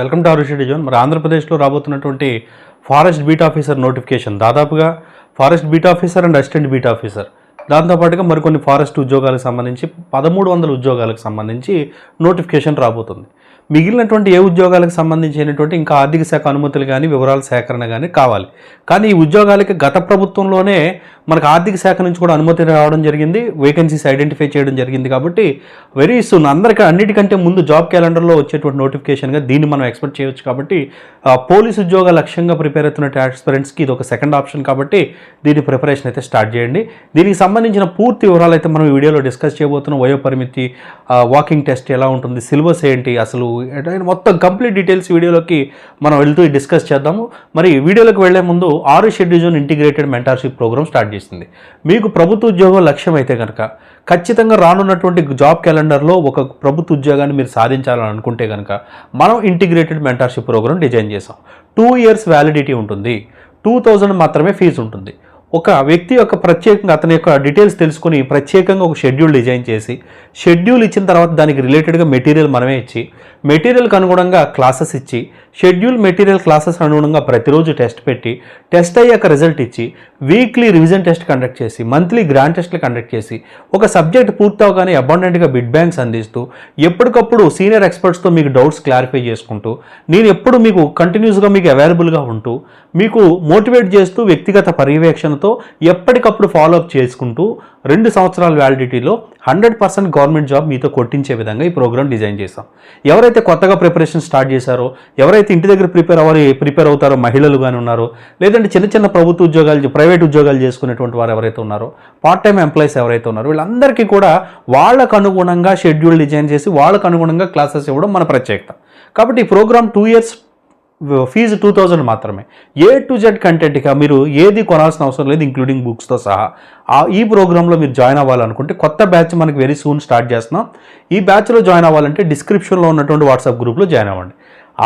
Welcome to Arushi zone మరి ఆంధ్రప్రదేశ్లో రాబోతున్నటువంటి ఫారెస్ట్ బీట్ ఆఫీసర్ నోటిఫికేషన్. దాదాపుగా forest beat officer and assistant beat officer. దాంతోపాటుగా మరికొన్ని ఫారెస్ట్ ఉద్యోగాలకు సంబంధించి పదమూడు వందల ఉద్యోగాలకు సంబంధించి నోటిఫికేషన్ రాబోతుంది. మిగిలినటువంటి ఏ ఉద్యోగాలకు సంబంధించినటువంటి ఇంకా ఆర్థిక శాఖ అనుమతులు కానీ వివరాల సేకరణ కానీ కావాలి. కానీ ఈ ఉద్యోగాలకి గత ప్రభుత్వంలోనే మనకు ఆర్థిక శాఖ నుంచి కూడా అనుమతి రావడం జరిగింది. వేకెన్సీస్ ఐడెంటిఫై చేయడం జరిగింది కాబట్టి వెరీ సూన్ అందరికీ అన్నిటికంటే ముందు జాబ్ క్యాలెండర్లో వచ్చేటువంటి నోటిఫికేషన్గా దీన్ని మనం ఎక్స్పెక్ట్ చేయొచ్చు కాబట్టి పోలీస్ ఉద్యోగ లక్ష్యంగా ప్రిపేర్ అవుతున్న ఆస్పిరెంట్స్కి ఇది ఒక సెకండ్ ఆప్షన్ కాబట్టి దీని ప్రిపరేషన్ అయితే స్టార్ట్ చేయండి. దీనికి సంబంధించిన పూర్తి వివరాలు అయితే మనం ఈ వీడియోలో డిస్కస్ చేయబోతున్నాం. వయోపరిమితి వాకింగ్ టెస్ట్ ఎలా ఉంటుంది సిలబస్ ఏంటి అసలు మొత్తం కంప్లీట్ డీటెయిల్స్ వీడియోలోకి మనం వెళ్తూ డిస్కస్ చేద్దాము. మరి వీడియోలోకి వెళ్ళే ముందు ఆరు schedule integrated mentorship programme start అనిపిస్తుంది మీకు ప్రభుత్వ ఉద్యోగం లక్ష్యం అయితే కనుక ఖచ్చితంగా రానున్నటువంటి జాబ్ క్యాలెండర్లో ఒక ప్రభుత్వ ఉద్యోగాన్ని మీరు సాధించాలని అనుకుంటే కనుక మనం ఇంటిగ్రేటెడ్ మెంటర్షిప్ ప్రోగ్రామ్ డిజైన్ చేసాం టూ ఇయర్స్ వ్యాలిడిటీ ఉంటుంది. టూ థౌజండ్ మాత్రమే ఫీజు ఉంటుంది. ఒక వ్యక్తి యొక్క ప్రత్యేకంగా అతని యొక్క డీటెయిల్స్ తెలుసుకుని ప్రత్యేకంగా ఒక షెడ్యూల్ డిజైన్ చేసి షెడ్యూల్ ఇచ్చిన తర్వాత దానికి రిలేటెడ్గా మెటీరియల్ మనమే ఇచ్చి మెటీరియల్కి అనుగుణంగా క్లాసెస్ ఇచ్చి షెడ్యూల్ మెటీరియల్ క్లాసెస్ అనుగుణంగా ప్రతిరోజు టెస్ట్ పెట్టి టెస్ట్ అయ్యాక రిజల్ట్ ఇచ్చి వీక్లీ రివిజన్ టెస్ట్ కండక్ట్ చేసి మంత్లీ గ్రాండ్ టెస్ట్లు కండక్ట్ చేసి ఒక సబ్జెక్ట్ పూర్తవగానే అబాండెంట్గా బిడ్ బ్యాంక్స్ అందిస్తూ ఎప్పటికప్పుడు సీనియర్ ఎక్స్పర్ట్స్తో మీకు డౌట్స్ క్లారిఫై చేసుకుంటూ నేను ఎప్పుడు మీకు కంటిన్యూస్గా మీకు అవైలబుల్గా ఉంటూ మీకు మోటివేట్ చేస్తూ వ్యక్తిగత పర్యవేక్షణతో ఎప్పటికప్పుడు ఫాలోఅప్ చేసుకుంటూ రెండు సంవత్సరాల వ్యాలిడిటీలో హండ్రెడ్ పర్సెంట్ గవర్నమెంట్ జాబ్ మీతో కొట్టించే విధంగా ఈ ప్రోగ్రామ్ డిజైన్ చేశాం. ఎవరైతే కొత్తగా ప్రిపరేషన్ స్టార్ట్ చేశారో ఎవరైతే ఇంటి దగ్గర ప్రిపేర్ అవ్వాలి ప్రిపేర్ అవుతారో మహిళలు కానీ ఉన్నారో లేదంటే చిన్న చిన్న ప్రభుత్వ ఉద్యోగాలు ప్రైవేట్ ఉద్యోగాలు చేసుకునేటువంటి వారు ఎవరైతే ఉన్నారో పార్ట్ టైం ఎంప్లాయీస్ ఎవరైతే ఉన్నారో వీళ్ళందరికీ కూడా వాళ్ళకు అనుగుణంగా షెడ్యూల్ డిజైన్ చేసి వాళ్ళకు అనుగుణంగా క్లాసెస్ ఇవ్వడం మన ప్రత్యేకత. కాబట్టి ఈ programme two years fee two thousand మాత్రమే. ఏ టు జెడ్ కంటెంట్గా మీరు ఏది కొనాల్సిన అవసరం లేదు ఇంక్లూడింగ్ బుక్స్తో సహా. ఆ ఈ ప్రోగ్రాంలో మీరు జాయిన్ అవ్వాలనుకుంటే కొత్త బ్యాచ్ మనకి వెరీ సూన్ స్టార్ట్ చేస్తున్నాం. ఈ బ్యాచ్లో జాయిన్ అవ్వాలంటే డిస్క్రిప్షన్లో ఉన్నటువంటి వాట్సాప్ గ్రూప్లో జాయిన్ అవ్వండి.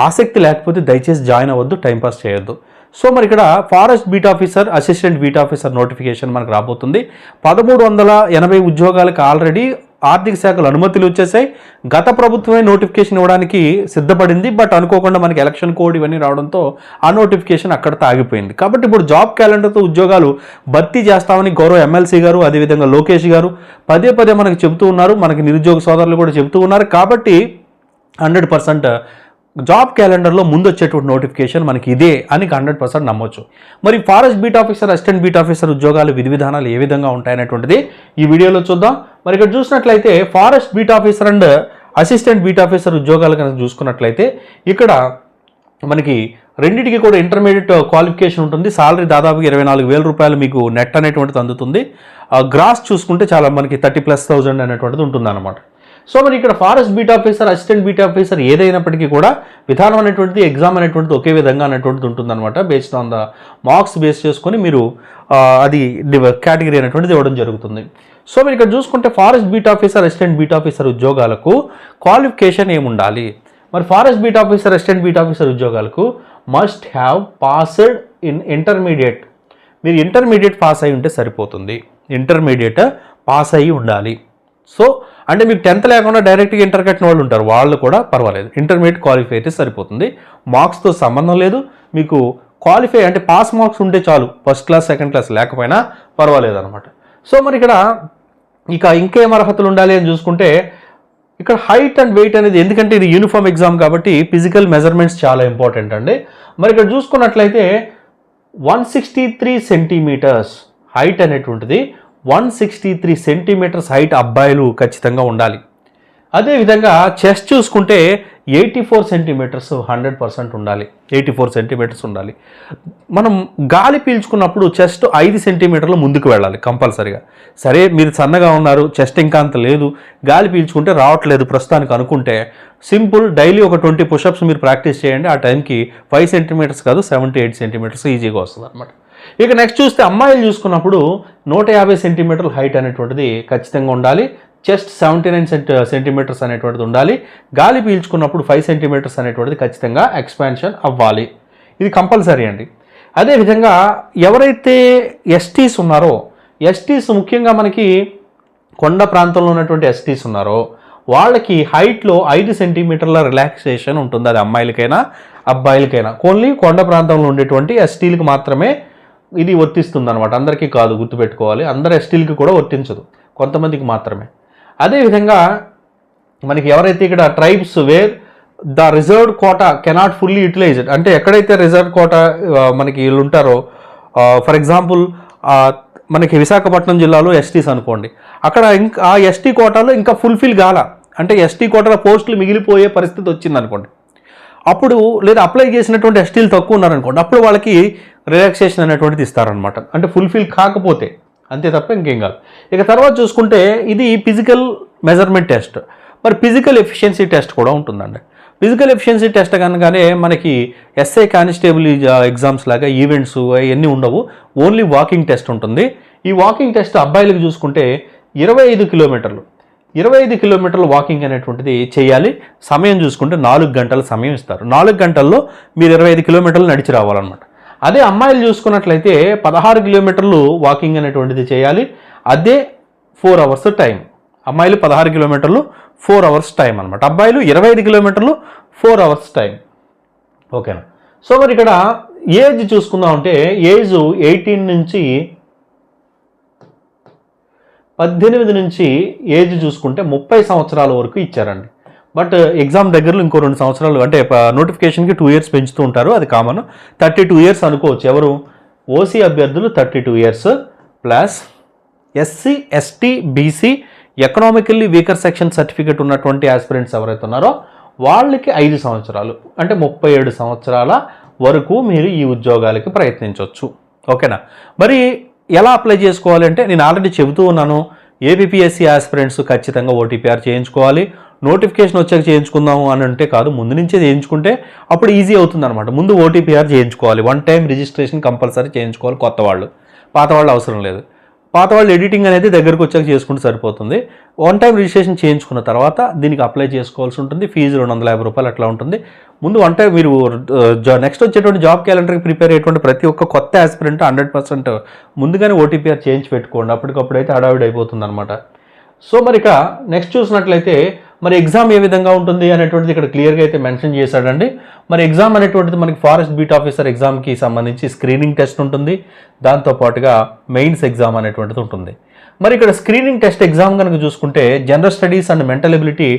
ఆసక్తి లేకపోతే దయచేసి జాయిన్ అవ్వద్దు టైంపాస్ చేయొద్దు. సో మరి ఇక్కడ forest beat officer assistant beat officer notification మనకు రాబోతుంది. పదమూడు వందల ఎనభై ఉద్యోగాలకు ఆల్రెడీ ఆర్థిక శాఖలు అనుమతులు వచ్చేసాయి. గత ప్రభుత్వమే నోటిఫికేషన్ ఇవ్వడానికి సిద్ధపడింది. బట్ అనుకోకుండా మనకి ఎలక్షన్ కోడ్ ఇవన్నీ రావడంతో ఆ నోటిఫికేషన్ అక్కడ ఆగిపోయింది కాబట్టి ఇప్పుడు జాబ్ క్యాలెండర్తో ఉద్యోగాలు భర్తీ చేస్తామని గౌరవ ఎమ్మెల్సీ గారు అదేవిధంగా లోకేష్ గారు పదే పదే మనకి చెబుతూ ఉన్నారు. మనకి నిరుద్యోగ సోదరులు కూడా చెబుతూ ఉన్నారు. కాబట్టి హండ్రెడ్ పర్సెంట్ జాబ్ క్యాలెండర్లో ముందు వచ్చేటువంటి నోటిఫికేషన్ మనకి ఇదే అని హండ్రెడ్ పర్సెంట్ నమ్మొచ్చు. మరి forest beat officer assistant beat officer ఉద్యోగాలు విధి విధానాలు ఏ విధంగా ఉంటాయనేటువంటిది ఈ వీడియోలో చూద్దాం. మరి ఇక్కడ చూసినట్లయితే forest beat officer and assistant beat officer ఉద్యోగాలు కనుక చూసుకున్నట్లయితే ఇక్కడ మనకి రెండింటికి కూడా ఇంటర్మీడియట్ క్వాలిఫికేషన్ ఉంటుంది. సాలరీ దాదాపుగా ఇరవై నాలుగు వేల రూపాయలు మీకు నెట్ అనేటువంటిది అందుతుంది. ఆ గ్రాస్ చూసుకుంటే చాలా మనకి థర్టీ ప్లస్ థౌజండ్ అనేటువంటిది ఉంటుంది అనమాట సో మరి ఇక్కడ forest beat officer assistant beat officer ఏదైనప్పటికీ కూడా విధానం అనేటువంటిది ఎగ్జామ్ అనేటువంటిది ఒకే విధంగా అనేటువంటిది ఉంటుందన్నమాట. Based on the marks base చేసుకొని మీరు అది కేటగిరీ అనేటువంటిది ఇవ్వడం జరుగుతుంది. సో మీరు ఇక్కడ చూసుకుంటే forest beat officer assistant beat officer ఉద్యోగాలకు క్వాలిఫికేషన్ ఏమి ఉండాలి మరి forest beat officer assistant beat officer ఉద్యోగాలకు must have passed in intermediate మీరు ఇంటర్మీడియట్ పాస్ అయి ఉంటే సరిపోతుంది. ఇంటర్మీడియట్ పాస్ అయ్యి ఉండాలి. సో అంటే మీకు టెన్త్ లేకుండా డైరెక్ట్గా ఇంటర్ కట్టిన వాళ్ళు ఉంటారు. వాళ్ళు కూడా పర్వాలేదు. ఇంటర్మీడియట్ క్వాలిఫై అయితే సరిపోతుంది. మార్క్స్తో సంబంధం లేదు. మీకు క్వాలిఫై అంటే పాస్ మార్క్స్ ఉంటే చాలు. ఫస్ట్ క్లాస్ సెకండ్ క్లాస్ లేకపోయినా పర్వాలేదు అనమాట సో మరి ఇక్కడ ఇక ఇంకేం అర్హతలు ఉండాలి అని చూసుకుంటే ఇక్కడ హైట్ అండ్ వెయిట్ అనేది ఎందుకంటే ఇది యూనిఫామ్ ఎగ్జామ్ కాబట్టి ఫిజికల్ మెజర్మెంట్స్ చాలా ఇంపార్టెంట్ అండి. మరి ఇక్కడ చూసుకున్నట్లయితే one sixty three centimetres height అనేటువంటిది one sixty three centimetres height అబ్బాయిలు ఖచ్చితంగా ఉండాలి. అదేవిధంగా చెస్ట్ చూసుకుంటే eighty four centimetres hundred percent ఉండాలి. ఎయిటీ ఫోర్ సెంటీమీటర్స్ ఉండాలి. మనం గాలి పీల్చుకున్నప్పుడు చెస్ట్ ఐదు సెంటీమీటర్లు ముందుకు వెళ్ళాలి కంపల్సరీగా. సరే మీరు సన్నగా ఉన్నారు చెస్ట్ ఇంకా అంత లేదు గాలి పీల్చుకుంటే రావట్లేదు ప్రస్తుతానికి అనుకుంటే సింపుల్ డైలీ ఒక ట్వంటీ పుషప్స్ మీరు ప్రాక్టీస్ చేయండి. ఆ టైంకి ఫైవ్ సెంటీమీటర్స్ కాదు సెవెంటీ ఎయిట్ సెంటీమీటర్స్ ఈజీగా వస్తుంది అనమాట ఇక నెక్స్ట్ చూస్తే అమ్మాయిలు చూసుకున్నప్పుడు నూట యాభై సెంటీమీటర్ల హైట్ అనేటువంటిది ఖచ్చితంగా ఉండాలి. Chest seventy nine centi centimetres అనేటువంటిది ఉండాలి. గాలి పీల్చుకున్నప్పుడు ఫైవ్ సెంటీమీటర్స్ అనేటువంటిది ఖచ్చితంగా ఎక్స్పాన్షన్ అవ్వాలి. ఇది కంపల్సరీ అండి. అదేవిధంగా ఎవరైతే ఎస్టీస్ ఉన్నారో ఎస్టీస్ ముఖ్యంగా మనకి కొండ ప్రాంతంలో ఉన్నటువంటి ఎస్టీస్ ఉన్నారో వాళ్ళకి హైట్లో ఐదు సెంటీమీటర్ల రిలాక్సేషన్ ఉంటుంది. అది అమ్మాయిలకైనా అబ్బాయిలకైనా. ఓన్లీ కొండ ప్రాంతంలో ఉండేటువంటి ఎస్టీలకు మాత్రమే ఇది వర్తిస్తుంది అనమాట అందరికీ కాదు గుర్తుపెట్టుకోవాలి. అందరు ఎస్టీలకి కూడా వర్తించదు. కొంతమందికి మాత్రమే. అదేవిధంగా మనకి ఎవరైతే ఇక్కడ tribes where the reserved quota cannot fully utilized అంటే ఎక్కడైతే రిజర్వ్ కోటా మనకి వీళ్ళు ఉంటారో ఫర్ ఎగ్జాంపుల్ మనకి విశాఖపట్నం జిల్లాలో ఎస్టీస్ అనుకోండి. అక్కడ ఇంకా ఆ ఎస్టీ కోటాలో ఇంకా ఫుల్ఫిల్ కాల అంటే ఎస్టీ కోటాలో పోస్టులు మిగిలిపోయే పరిస్థితి వచ్చింది అనుకోండి అప్పుడు లేదా అప్లై చేసినటువంటి ఎస్టీలు తక్కువ ఉన్నారనుకోండి అప్పుడు వాళ్ళకి రిలాక్సేషన్ అనేటువంటిది ఇస్తారనమాట అంటే ఫుల్ఫిల్ కాకపోతే. అంతే తప్ప ఇంకేం కాదు. ఇక తర్వాత చూసుకుంటే ఇది ఫిజికల్ మెజర్మెంట్ టెస్ట్ మరి ఫిజికల్ ఎఫిషియన్సీ టెస్ట్ కూడా ఉంటుందండి. ఫిజికల్ ఎఫిషియన్సీ టెస్ట్ కనుకనే మనకి ఎస్ఐ కానిస్టేబుల్ ఎగ్జామ్స్ లాగా ఈవెంట్స్ అవన్నీ ఉండవు. ఓన్లీ వాకింగ్ టెస్ట్ ఉంటుంది. ఈ వాకింగ్ టెస్ట్ అబ్బాయిలకు చూసుకుంటే ఇరవై ఐదు కిలోమీటర్లు. ఇరవై ఐదు కిలోమీటర్ల వాకింగ్ అనేటువంటిది చేయాలి. సమయం చూసుకుంటే నాలుగు గంటల సమయం ఇస్తారు. నాలుగు గంటల్లో మీరు ఇరవై ఐదు కిలోమీటర్లు నడిచి రావాలన్నమాట. అదే అమ్మాయిలు చూసుకున్నట్లయితే పదహారు కిలోమీటర్లు వాకింగ్ అనేటువంటిది చేయాలి. అదే ఫోర్ అవర్స్ టైం. అమ్మాయిలు పదహారు కిలోమీటర్లు ఫోర్ అవర్స్ టైం అనమాట అబ్బాయిలు ఇరవై ఐదు కిలోమీటర్లు ఫోర్ అవర్స్ టైం. ఓకేనా? సో మరి ఇక్కడ ఏజ్ చూసుకుందాం అంటే ఏజ్ ఎయిటీన్ నుంచి పద్దెనిమిది నుంచి ఏజ్ చూసుకుంటే ముప్పై సంవత్సరాల వరకు ఇచ్చారండి. బట్ ఎగ్జామ్ దగ్గరలో ఇంకో రెండు సంవత్సరాలు అంటే నోటిఫికేషన్కి టూ ఇయర్స్ పెంచుతూ ఉంటారు అది కామన్. థర్టీ టూ ఇయర్స్ అనుకోవచ్చు ఎవరు? ఓసీ అభ్యర్థులు thirty two years plus SC ST BC economically weaker section certificate ఉన్నటువంటి ఆస్పిరెంట్స్ ఎవరైతే ఉన్నారో వాళ్ళకి ఐదు సంవత్సరాలు అంటే ముప్పై ఏడు సంవత్సరాల వరకు మీరు ఈ ఉద్యోగాలకి ప్రయత్నించవచ్చు ఓకేనా? మరి ఎలా అప్లై చేసుకోవాలి అంటే నేను ఆల్రెడీ చెబుతూ ఉన్నాను ఏపీఎస్సీ ఆస్పిరెంట్స్ ఖచ్చితంగా ఓటీపీఆర్ చేయించుకోవాలి. నోటిఫికేషన్ వచ్చాక చేయించుకుందాము అని అంటే కాదు ముందు నుంచే చేయించుకుంటే అప్పుడు ఈజీ అవుతుంది అనమాట ముందు ఓటీపీఆర్ చేయించుకోవాలి. వన్ టైం రిజిస్ట్రేషన్ కంపల్సరీ చేయించుకోవాలి కొత్త వాళ్ళు. పాత వాళ్ళు అవసరం లేదు. పాత వాళ్ళు ఎడిటింగ్ అనేది దగ్గరకు వచ్చాక చేసుకుంటే సరిపోతుంది. వన్ టైం రిజిస్ట్రేషన్ చేయించుకున్న తర్వాత దీనికి అప్లై చేసుకోవాల్సి ఉంటుంది. ఫీజు రెండు వందల యాభై రూపాయలు అట్లా ఉంటుంది. ముందు అంటే మీరు నెక్స్ట్ వచ్చేటువంటి జాబ్ క్యాలెండర్కి ప్రిపేర్ అయ్యేటువంటి ప్రతి ఒక్క కొత్త ఆస్పిరెంట్ హండ్రెడ్ పర్సెంట్ ముందుగానే ఓటీపీఆర్ చేయించి పెట్టుకోండి. అప్పటికప్పుడు అయితే హడావిడి అయిపోతుంది అనమాట సో మరి ఇక నెక్స్ట్ చూసినట్లయితే మరి ఎగ్జామ్ ఏ విధంగా ఉంటుంది అనేటువంటిది ఇక్కడ క్లియర్గా అయితే మెన్షన్ చేశాడండి. మరి ఎగ్జామ్ అనేటువంటిది మనకి ఫారెస్ట్ బీట్ ఆఫీసర్ ఎగ్జామ్కి సంబంధించి స్క్రీనింగ్ టెస్ట్ ఉంటుంది. దాంతోపాటుగా మెయిన్స్ ఎగ్జామ్ అనేటువంటిది ఉంటుంది. మరి ఇక్కడ స్క్రీనింగ్ టెస్ట్ ఎగ్జామ్ కనుక చూసుకుంటే general studies and mental ability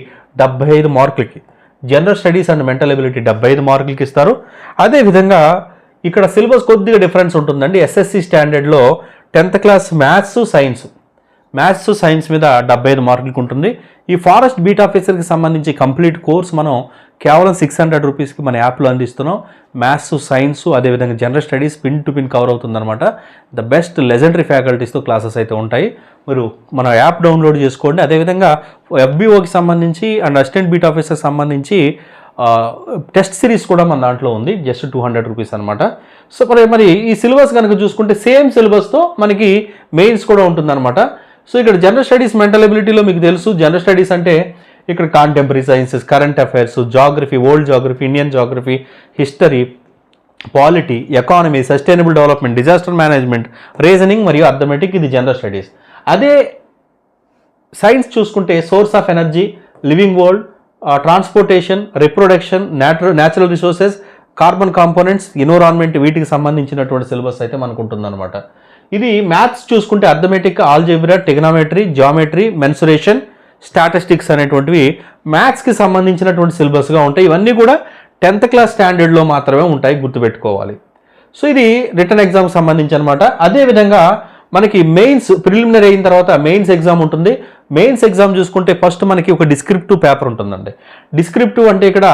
డెబ్బై ఐదు మార్కులకి. General studies and mental ability డెబ్బై ఐదు మార్కులకి ఇస్తారు. అదేవిధంగా ఇక్కడ సిలబస్ కొద్దిగా డిఫరెన్స్ ఉంటుందండి. SSC స్టాండర్డ్లో tenth class maths science. Maths science మీద డెబ్బై ఐదు మార్కులకు ఉంటుంది. ఈ ఫారెస్ట్ బీట్ ఆఫీసర్కి సంబంధించి కంప్లీట్ కోర్స్ మనం కేవలం సిక్స్ హండ్రెడ్ రూపీస్కి మన యాప్లో అందిస్తున్నాం. మ్యాథ్స్ సైన్స్ అదేవిధంగా general studies pin to pin cover అవుతుందన్నమాట. ద బెస్ట్ లెజెండరీ ఫ్యాకల్టీస్తో క్లాసెస్ అయితే ఉంటాయి. మీరు మన యాప్ డౌన్లోడ్ చేసుకోండి. అదేవిధంగా ఎఫ్బిఓకి సంబంధించి అండ్ అసిస్టెంట్ బీట్ ఆఫీసర్కి సంబంధించి టెస్ట్ సిరీస్ కూడా మన దాంట్లో ఉంది. జస్ట్ టూ హండ్రెడ్ రూపీస్ అనమాట సో మరి మరి ఈ సిలబస్ కనుక చూసుకుంటే సేమ్ సిలబస్తో మనకి మెయిన్స్ కూడా ఉంటుందన్నమాట. సో ఇక్కడ జనరల్ స్టడీస్ మెంటల్ ఎబిలిటీలో మీకు తెలుసు. జనరల్ స్టడీస్ అంటే ఇక్కడ contemporary sciences current affairs geography old geography Indian geography history polity economy sustainable development disaster management reasoning మరియు అర్థమెటిక్ ఇది జనరల్ స్టడీస్ అదే సైన్స్ చూసుకుంటే source of energy living world transportation reproduction natural natural resources carbon components environment వీటికి సంబంధించినటువంటి syllabus అయితే మనకు ఉంటుందన్నమాట ఇది మ్యాథ్స్ చూసుకుంటే arithmetic algebra trigonometry geometry mensuration statistics అనేటువంటివి మ్యాథ్స్కి సంబంధించినటువంటి సిలబస్గా ఉంటాయి. ఇవన్నీ కూడా టెన్త్ క్లాస్ స్టాండర్డ్లో మాత్రమే ఉంటాయి గుర్తుపెట్టుకోవాలి. సో ఇది రిటర్న్ ఎగ్జామ్ సంబంధించి అనమాట అదేవిధంగా మనకి మెయిన్స్ ప్రిలిమినరీ అయిన తర్వాత మెయిన్స్ ఎగ్జామ్ ఉంటుంది. మెయిన్స్ ఎగ్జామ్ చూసుకుంటే ఫస్ట్ మనకి ఒక డిస్క్రిప్టివ్ పేపర్ ఉంటుందండి. డిస్క్రిప్టివ్ అంటే ఇక్కడ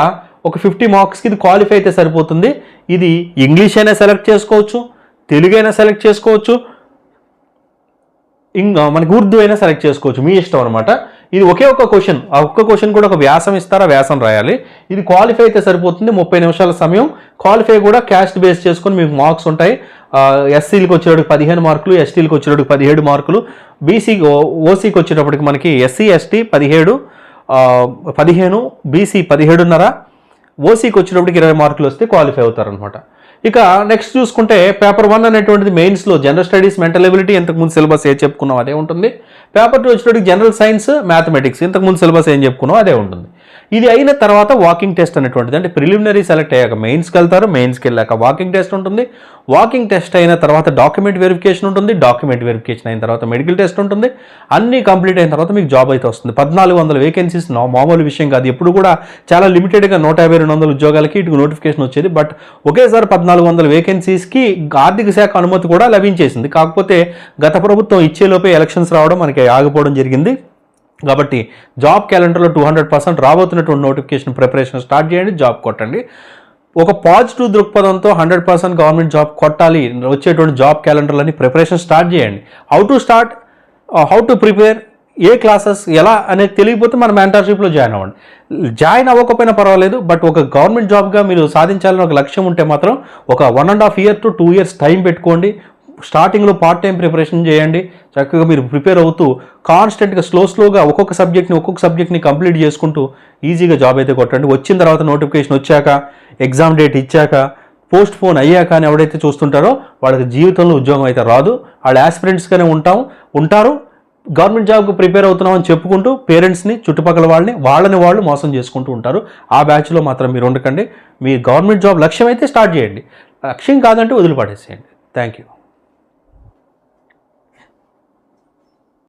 ఒక ఫిఫ్టీ మార్క్స్కి ఇది క్వాలిఫై అయితే సరిపోతుంది. ఇది ఇంగ్లీష్ అయినా సెలెక్ట్ చేసుకోవచ్చు తెలుగు అయినా సెలెక్ట్ చేసుకోవచ్చు ఇంకా మనకి ఉర్దూ అయినా సెలెక్ట్ చేసుకోవచ్చు. మీ ఇష్టం అనమాట ఇది ఒకే ఒక క్వశ్చన్ ఆ ఒక్క క్వశ్చన్ కూడా ఒక వ్యాసం ఇస్తారా? వ్యాసం రాయాలి. ఇది క్వాలిఫై అయితే సరిపోతుంది. ముప్పై నిమిషాల సమయం. క్వాలిఫై కూడా క్యాస్ట్ బేస్ చేసుకొని మీకు మార్క్స్ ఉంటాయి. ఎస్సీలకు వచ్చేటప్పటికి పదిహేను మార్కులు ఎస్టీలకు వచ్చేటప్పటికి పదిహేడు మార్కులు బీసీ ఓసీకి వచ్చేటప్పటికి మనకి ఎస్సీ ఎస్టీ పదిహేడు పదిహేను బీసీ పదిహేడున్నర ఓసీకి వచ్చేటప్పటికి ఇరవై మార్కులు వస్తే క్వాలిఫై అవుతారనమాట ఇక నెక్స్ట్ చూసుకుంటే పేపర్ వన్ అనేటువంటిది మెయిన్స్లో జనరల్ స్టడీస్ మెంటల్ ఎబిలిటీ ఇంతకుముందు సిలబస్ ఏ చెప్పుకున్నాం అదే ఉంటుంది. పేపర్ టూ వచ్చేటప్పటికి జనరల్ సైన్స్ మ్యాథమెటిక్స్ ఇంతకుముందు సిలబస్ ఏం చెప్పుకున్నాం అదే ఉంటుంది. ఇది అయిన తర్వాత వాకింగ్ టెస్ట్ అనేటువంటిది. అంటే ప్రిలిమినరీ సెలెక్ట్ అయ్యాక మెయిన్స్కి వెళ్తారు మెయిన్స్కి వెళ్ళాక వాకింగ్ టెస్ట్ ఉంటుంది. వాకింగ్ టెస్ట్ అయిన తర్వాత డాక్యుమెంట్ వెరిఫికేషన్ ఉంటుంది డాక్యుమెంట్ వెరిఫికేషన్ అయిన తర్వాత మెడికల్ టెస్ట్ ఉంటుంది. అన్నీ కంప్లీట్ అయిన తర్వాత మీకు జాబ్ అయితే వస్తుంది. పద్నాలుగు వందల వేకెన్సీస్ మామూలు విషయం కాదు. ఎప్పుడు కూడా చాలా లిమిటెడ్గా నూట యాభై రెండు వందల ఉద్యోగాలకి ఇటు నోటిఫికేషన్ వచ్చేది. బట్ ఒకేసారి పద్నాలుగు వందల వేకెన్సీస్కి ఆర్థిక శాఖ అనుమతి కూడా లభించేసింది. కాకపోతే గత ప్రభుత్వం ఇచ్చేలోపే ఎలక్షన్స్ రావడం మనకి ఆగిపోవడం జరిగింది. కాబట్టి జాబ్ క్యాలెండర్లో టూ హండ్రెడ్ పర్సెంట్ రాబోతున్నటువంటి నోటిఫికేషన్ ప్రిపరేషన్ స్టార్ట్ చేయండి జాబ్ కొట్టండి. ఒక పాజిటివ్ దృక్పథంతో హండ్రెడ్ పర్సెంట్ గవర్నమెంట్ జాబ్ కొట్టాలి వచ్చేటువంటి జాబ్ క్యాలెండర్లని ప్రిపరేషన్ స్టార్ట్ చేయండి. How to start how to prepare A classes ఎలా అనేది తెలియకపోతే మన మెంటర్షిప్లో జాయిన్ అవ్వండి. జాయిన్ అవ్వకపోయినా పర్వాలేదు బట్ ఒక గవర్నమెంట్ జాబ్గా మీరు సాధించాలని ఒక లక్ష్యం ఉంటే మాత్రం ఒక one and half year to two years time పెట్టుకోండి. స్టార్టింగ్లో పార్ట్ టైం ప్రిపరేషన్ చేయండి. చక్కగా మీరు ప్రిపేర్ అవుతూ కాన్స్టెంట్గా స్లో స్లోగా ఒక్కొక్క సబ్జెక్ట్ని ఒక్కొక్క సబ్జెక్ట్ని కంప్లీట్ చేసుకుంటూ ఈజీగా జాబ్ అయితే కొట్టండి. వచ్చిన తర్వాత నోటిఫికేషన్ వచ్చాక ఎగ్జామ్ డేట్ ఇచ్చాక పోస్ట్ పోన్ అయ్యాక అని ఎవడైతే చూస్తుంటారో వాళ్ళకి జీవితంలో ఉద్యోగం అయితే రాదు. వాళ్ళు యాస్పిరెంట్స్గానే ఉంటాం ఉంటారు. గవర్నమెంట్ జాబ్కి ప్రిపేర్ అవుతున్నాం అని చెప్పుకుంటూ పేరెంట్స్ని చుట్టుపక్కల వాళ్ళని వాళ్ళని వాళ్ళు మోసం చేసుకుంటూ ఉంటారు. ఆ బ్యాచ్లో మాత్రం మీరు ఉండకండి. మీ గవర్నమెంట్ జాబ్ లక్ష్యం అయితే స్టార్ట్ చేయండి. లక్ష్యం కాదంటే వదిలిపడేసేయండి. Thank you